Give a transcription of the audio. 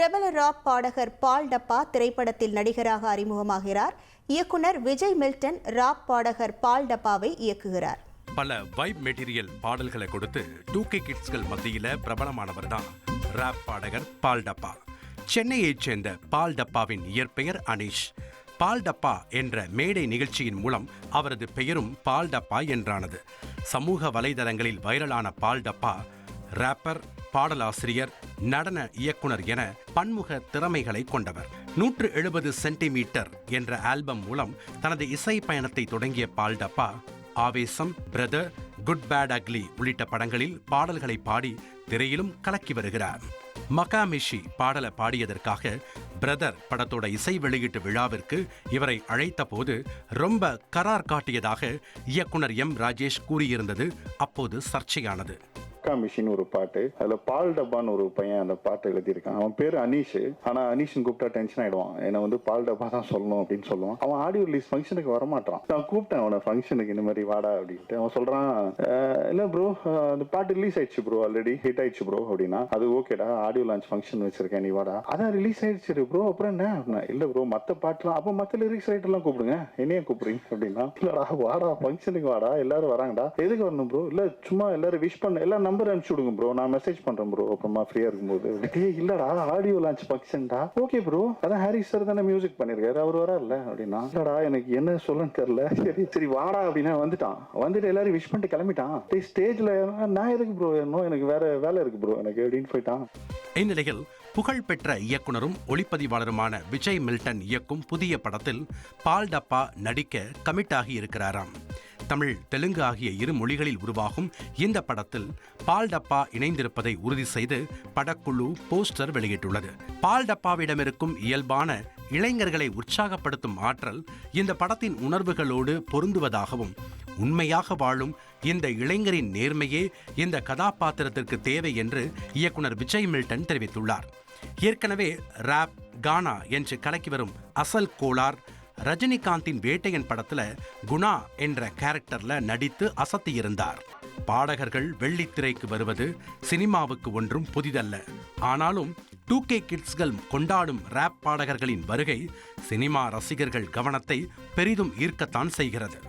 பிரபல ராப் பாடகர் பால் டப்பா திரைப்படத்தில் நடிகராக அறிமுகமாகிறார். இயக்குனர் விஜய் மில்டன் ராப் பாடகர் பால் டப்பாவை இயக்குகிறார். பல வைப் மெட்டீரியல் பாடல்களை கொடுத்து டூ கே கிட்ஸ்கள் மத்தியில் பிரபலமானவர் தான் ராப் பாடகர் பால் டப்பா. சென்னையைச் சேர்ந்த பால் டப்பாவின் இயற்பெயர் அனீஷ். பால் டப்பா என்ற மேடை நிகழ்ச்சியின் மூலம் அவரது பெயரும் பால் டப்பா என்றானது. சமூக வலைதளங்களில் வைரலான பால் டப்பா ராப்பர் பாடலாசிரியர் நடன இயக்குனர் என பன்முக திறமைகளை கொண்டவர். நூற்று எழுபது சென்டிமீட்டர் என்ற ஆல்பம் மூலம் தனது இசை பயணத்தை தொடங்கிய பால் டப்பா ஆவேசம் பிரதர் குட் பேட் அக்லி உள்ளிட்ட படங்களில் பாடல்களை பாடி திரையிலும் கலக்கி வருகிறார். மகாமிஷி பாடலை பாடியதற்காக பிரதர் படத்தோட இசை வெளியீட்டு விழாவிற்கு இவரை அழைத்த போது ரொம்ப கரார் காட்டியதாக இயக்குனர் எம். ராஜேஷ் கூறியிருந்தது. அப்போது சர்ச்சையானது. அக்கா மிஷின் ஒரு பாட்டு. அதுல பால் டப்பான்னு ஒரு பையன் அந்த பாட்டு எழுதியிருக்கான். அவன் பேர் அனீஷ். ஆனா அனீஷ்னு கூப்பிட்டா டென்ஷன் ஆயிடுவான். என்ன வந்து பால் டப்பா தான் சொல்லணும் அப்படின்னு சொல்லுவான். அவன் ஆடியோ ரிலீஸ் ஃபங்க்ஷனுக்கு வரமாட்டான். நான் கூப்பிட்டேன் அவனை ஃபங்க்ஷனுக்கு இந்த மாதிரி வாடா அப்படின்ட்டு. அவன் சொல்றான் இல்ல ப்ரோ அந்த பாட்டு ரிலீஸ் ஆயிடுச்சு ப்ரோ ஆல்ரெடி ஹிட் ஆயிடுச்சு ப்ரோ அப்படின்னா அது ஓகேடா ஆடியோ லான்ச் ஃபங்க்ஷன் வச்சிருக்கேன் நீ வாடா. அதான் ரிலீஸ் ஆயிடுச்சு ப்ரோ அப்புறம் என்ன? அப்படின்னா, இல்ல ப்ரோ மத்த பாட்டுலாம் அப்ப மத்த லிரிக்ஸ் ரைட்டர்லாம் எல்லாம் கூப்பிடுங்க. என்னைய கூப்பிடுறீங்க. அப்படின்னா இல்லடா வாடா. ஃபங்க்ஷனுக்கு வாடா. எல்லாரும் வராங்கடா. எதுக்கு வரணும் ப்ரோ இல்ல சும்மா எல்லாரும் விஷ் பண்ண. எல்லாம் நம்பர் அனுப்பிச்சு விடுங்க ப்ரோ நான் மெசேஜ் பண்றேன் ப்ரோ அப்புறமா ஃப்ரீயா இருக்கும்போது. டேய் இல்லடா ஆடியோ லான்ச் ஃபங்க்ஷன்டா ஓகே ப்ரோ அதான் ஹாரி சார் தானே மியூசிக் பண்ணிருக்காரு. அவர் வரல அப்படின்னா. இல்லடா எனக்கு என்ன சொல்லன்னு தெரியல. சரி சரி வாடா அப்படின்னா வந்துட்டான். வந்துட்டு எல்லாரும் விஷ் பண்ணிட்டு கிளம்பிட்டான். டே ஸ்டேஜ்ல நான் எதுக்கு ப்ரோ இன்னும் எனக்கு வேற வேலை இருக்கு ப்ரோ எனக்கு அப்படின்னு போயிட்டான். இந்நிலையில் புகழ்பெற்ற இயக்குனரும் ஒளிப்பதிவாளருமான விஜய் மில்டன் இயக்கும் புதிய படத்தில் பால் டப்பா நடிக்க கமிட் ஆகி இருக்கிறாராம். தமிழ் தெலுங்கு ஆகிய இரு மொழிகளில் உருவாகும் இந்த படத்தில் பால் டப்பா இணைந்திருப்பதை உறுதி செய்து படக்குழு போஸ்டர் வெளியிட்டுள்ளது. பால் டப்பாவிடமிருக்கும் இயல்பான இளைஞர்களை உற்சாகப்படுத்தும் ஆற்றல் இந்த படத்தின் உணர்வுகளோடு பொருந்துவதாகவும் உண்மையாக வாழும் இந்த இளைஞரின் நேர்மையே இந்த கதாபாத்திரத்திற்கு தேவை என்று இயக்குனர் விஜய் மில்டன் தெரிவித்துள்ளார். ஏற்கனவே ராப் கானா என்று கலக்கி வரும் அசல் கோளார் ரஜினிகாந்தின் வேட்டையன் படத்துல குணா என்ற கேரக்டர்ல நடித்து அசத்தியிருந்தார். பாடகர்கள் வெள்ளித்திரைக்கு வருவது சினிமாவுக்கு ஒன்றும் புதிதல்ல. ஆனாலும் டூ கே கிட்ஸ்கள் கொண்டாடும் ரேப் பாடகர்களின் வருகை சினிமா ரசிகர்கள் கவனத்தை பெரிதும் ஈர்க்கத்தான் செய்கிறது.